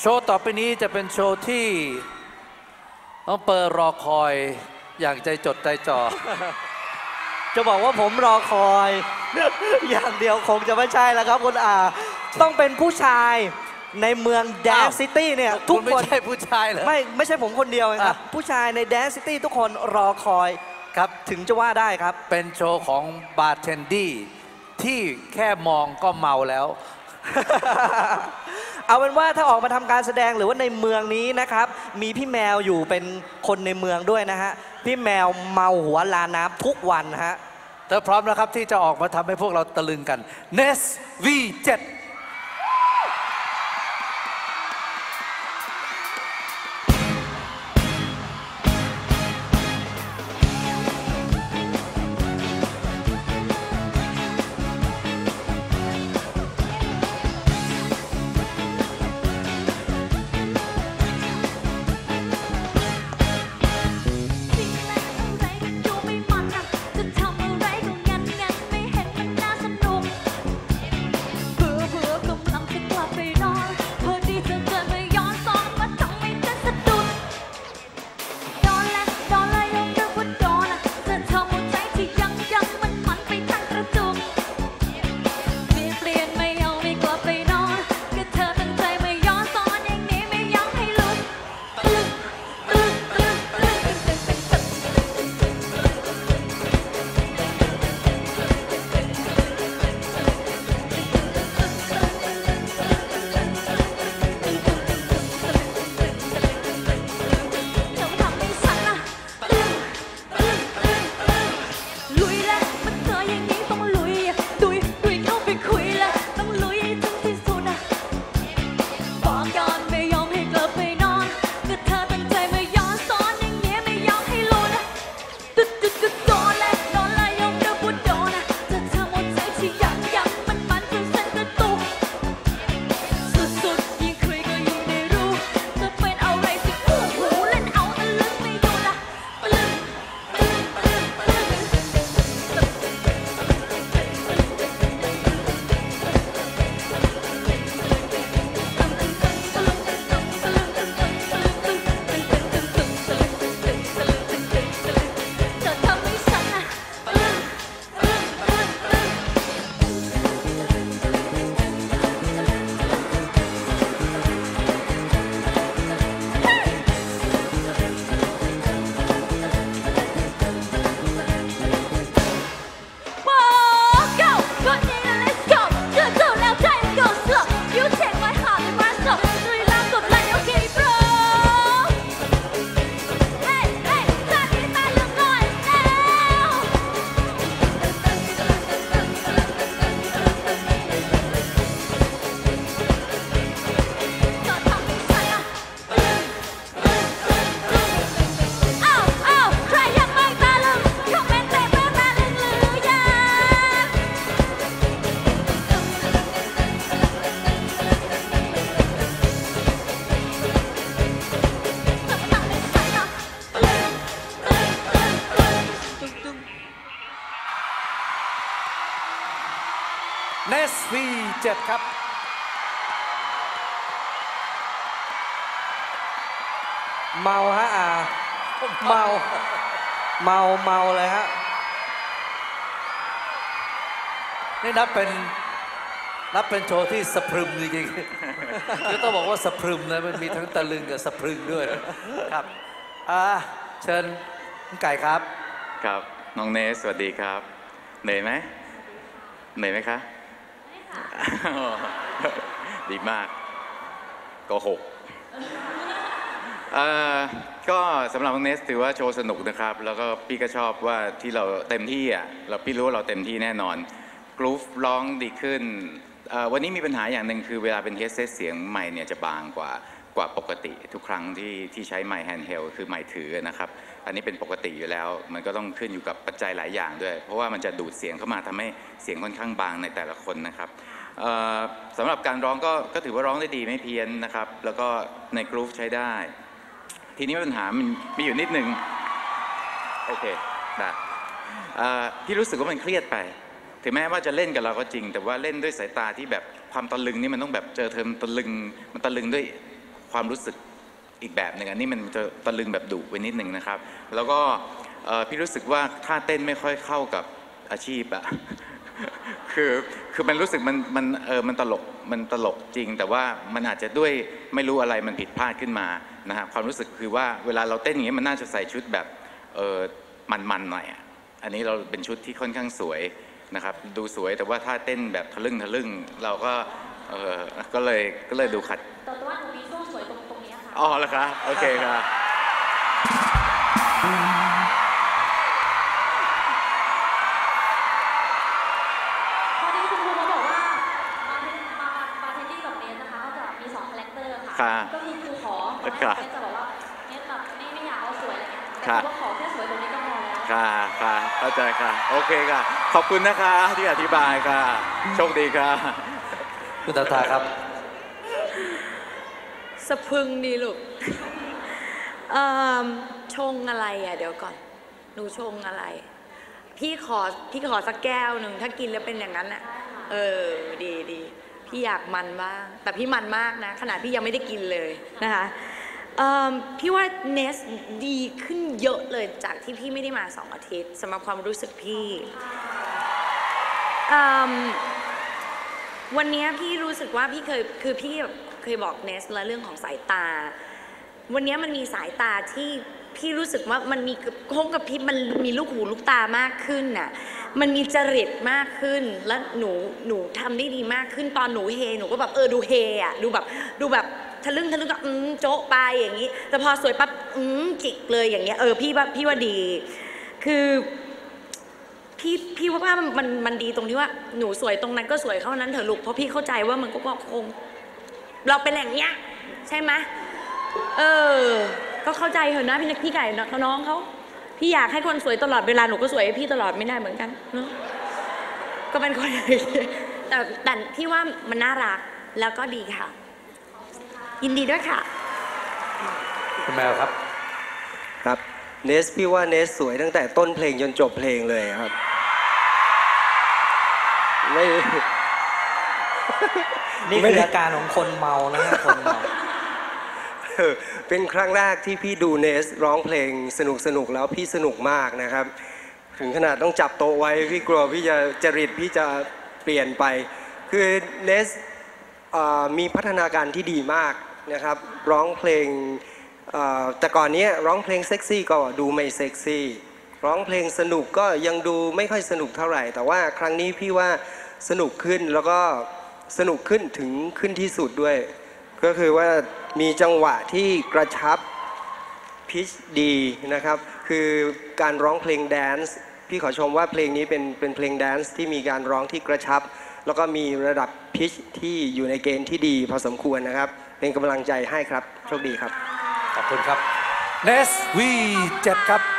โชว์ต่อไปนี้จะเป็นโชว์ที่น้องเปอร์รอคอยอย่างใจจดใจจ่อ จะบอกว่าผมรอคอย อย่างเดียวคงจะไม่ใช่แล้วครับคุณอา ต้องเป็นผู้ชายในเมืองแดนอ้าวซิตี้เนี่ยทุทุกกไม่คนใช่ผู้ชายเหรอไม่ไม่ใช่ผมคนเดียวเองครับอะผู้ชายในแดนซิตี้ทุกคนรอคอยครับถึงจะว่าได้ครับ เป็นโชว์ของบาร์เทนดี้ที่แค่มองก็เมาแล้ว เอาเป็นว่าถ้าออกมาทำการแสดงหรือว่าในเมืองนี้นะครับ มีพี่แมวอยู่เป็นคนในเมืองด้วยนะฮะ พี่แมวเมาหัวลาน้ำทุกวันฮะ เธอพร้อมแล้วครับที่จะออกมาทำให้พวกเราตะลึงกัน n e s V7 Nest V7 ครับ เมาฮะอาเมาเมาเมาเลยฮะนี่นับเป็นนับเป็นโชว์ที่สะพรึมจริงๆคือต้องบอกว่าสะพรึมนะมันมีทั้งตะลึงกับสะพรึงด้วยครับอ่าเชิญคุณไก่ครับ ครับ น้องเนสสวัสดีครับ เหนื่อยไหมเหนื่อยไหมคะ ดีมากโก็หกเอ่อก็สำหรับน้องเนสถือว่าโชว์สนุกนะครับ แล้วก็พี่ก็ชอบว่าที่เราเต็มที่อะเราพี่รู้ว่าเราเต็มที่แน่นอนกรูฟร้องดีขึ้นเอ่อวันนี้มีปัญหาอย่างหนึ่งคือเวลาเป็นเฮดเซตเสียงใหม่เนี่ยจะบางกว่า กว่าปกติทุกครั้งที่ที่ใช้ไมค์แฮนด์เฮลคือไมค์ถือนะครับ อันนี้เป็นปกติอยู่แล้ว มันก็ต้องขึ้นอยู่กับปัจจัยหลายอย่างด้วย เพราะว่ามันจะดูดเสียงเข้ามาทำให้เสียงค่อนข้างบางในแต่ละคนนะครับสำหรับการร้องก็ก็ถือว่าร้องได้ดีไม่เพี้ยนนะครับ แล้วก็ในกรูฟใช้ได้ ทีนี้ปัญหามันมีอยู่นิดนึงโอเคได้พี่รู้สึกว่ามันเครียดไป ถึงแม้ว่าจะเล่นกับเราก็จริง แต่ว่าเล่นด้วยสายตาที่แบบความตะลึงนี่มันต้องแบบเจอเธอมตะลึงมันตะลึงด้วย ความรู้สึกอีกแบบหนึ่งอันนี้มันจะตะลึงแบบดุไปนิดหนึ่งนะครับ แล้วก็พี่รู้สึกว่าท่าเต้นไม่ค่อยเข้ากับอาชีพอะคือคือมันรู้สึกมันมันเออมันตลกมันตลกจริง แต่ว่ามันอาจจะด้วยไม่รู้อะไรมันผิดพลาดขึ้นมานะฮะความรู้สึกคือว่าเวลาเราเต้นอย่างนี้ยมันน่าจะใส่ชุดแบบเออมันๆหน่อยอะอันนี้เราเป็นชุดที่ค่อนข้างสวยนะครับ ดูสวยแต่ว่าถ้าเต้นแบบทะลึ่งทะลึ่งเราก็เออก็เลยก็เลยดูขัด ตรงเนี้ยค่ะอ๋อแล้วคะโอเคค่ะพอดีคุณครูเขาบอกว่ามาเป็นมามาเทนดี้กับเนสนะคะเขาจะมีสองคาแรคเตอร์ค่ะ ค่ะ ก็คือครูขอตอนแรค่ะกเนสจะบอกว่าเนสแบบไม่ไม่อยากเอาสวยอะไรเงี้ยแต่ค่ะครูว่าขอแค่สวยตรงนี้ก็พอแล้ว ค่ะค่ะเข้าใจค่ะ โอเคค่ะ ขอบคุณนะคะที่อธิบายค่ะ โชคดีค่ะ คุณตาตาครับ สะพึงดีลูกเอิ่มชงอะไรอะ เดี๋ยวก่อน หนูชงอะไร พี่ขอพี่ขอสักแก้วหนึ่งถ้ากินแล้วเป็นอย่างนั้นอะ เออ ดีดีพี่อยากมันบ้าง แต่พี่มันมากนะ ขนาดพี่ยังไม่ได้กินเลยนะคะเอิ่มพี่ว่าเนสดีขึ้นเยอะเลยจากที่พี่ไม่ได้มาสองอาทิตย์สำหรับความรู้สึกพี่เอิ่มวันนี้พี่รู้สึกว่าพี่เคยคือพี่ เคยบอกเนสแล้วเรื่องของสายตา วันนี้มันมีสายตาที่พี่รู้สึกว่ามันมีโค้งกับพริบมันมีลูกหูลูกตามากขึ้นน่ะ มันมีจริตมากขึ้น แล้วหนูหนูทำได้ดีมากขึ้นตอนหนูเฮหนูก็แบบเออดูเฮอะดูแบบดูแบบทะลึ่งทะลึ่งก็อืมโจ๊ะไปอย่างนี้ แต่พอสวยปั๊บอืมจิกเลยอย่างเงี้ยเออพี่ว่าพี่ว่าดี คือพี่พี่ว่ามันมันมันดีตรงที่ว่าหนูสวยตรงนั้นก็สวยเท่านั้นเถอะลูกเพราะพี่เข้าใจว่ามันก็คง เราเป็นอย่างเงี้ยใช่ไหมเออ ก็เข้าใจเถอะนะพี่นักพี่ไก่น้องเขาพี่อยากให้คนสวยตลอดเวลาหนูก็สวยให้พี่ตลอดไม่ได้เหมือนกันเนาะก็เป็นคนอย่างนี้แต่แต่พี่ว่ามันน่ารักแล้วก็ดีค่ะ ยินดีด้วยค่ะ คุณแมวครับ ครับ เนสพี่ว่าเนสสวยตั้งแต่ต้นเพลงจนจบเพลงเลยครับ ไม่ นี่คืออาการของคนเมานะฮะคนเมาเออเป็นครั้งแรกที่พี่ดูเนสร้องเพลงสนุกสนุกแล้วพี่สนุกมากนะครับ ถึงขนาดต้องจับโต๊ะไว้ พี่กลัวพี่จะจริตพี่จะเปลี่ยนไป คือเนสมีพัฒนาการที่ดีมากนะครับ ร้องเพลงแต่ก่อนเนี้ยร้องเพลงเซ็กซี่ก็ดูไม่เซ็กซี่ ร้องเพลงสนุกก็ยังดูไม่ค่อยสนุกเท่าไหร่ แต่ว่าครั้งนี้พี่ว่าสนุกขึ้นแล้วก็ สนุกขึ้นถึงขึ้นที่สุดด้วย ก็คือว่ามีจังหวะที่กระชับพิชดีนะครับ คือการร้องเพลงแดนซ์พี่ขอชมว่าเพลงนี้เป็นเป็นเพลงแดนซ์ที่มีการร้องที่กระชับ แล้วก็มีระดับพิชที่อยู่ในเกณฑ์ที่ดีพอสมควรนะครับ เป็นกำลังใจให้ครับ โชคดีครับ ขอบคุณครับเนสวีเจ็ดครับ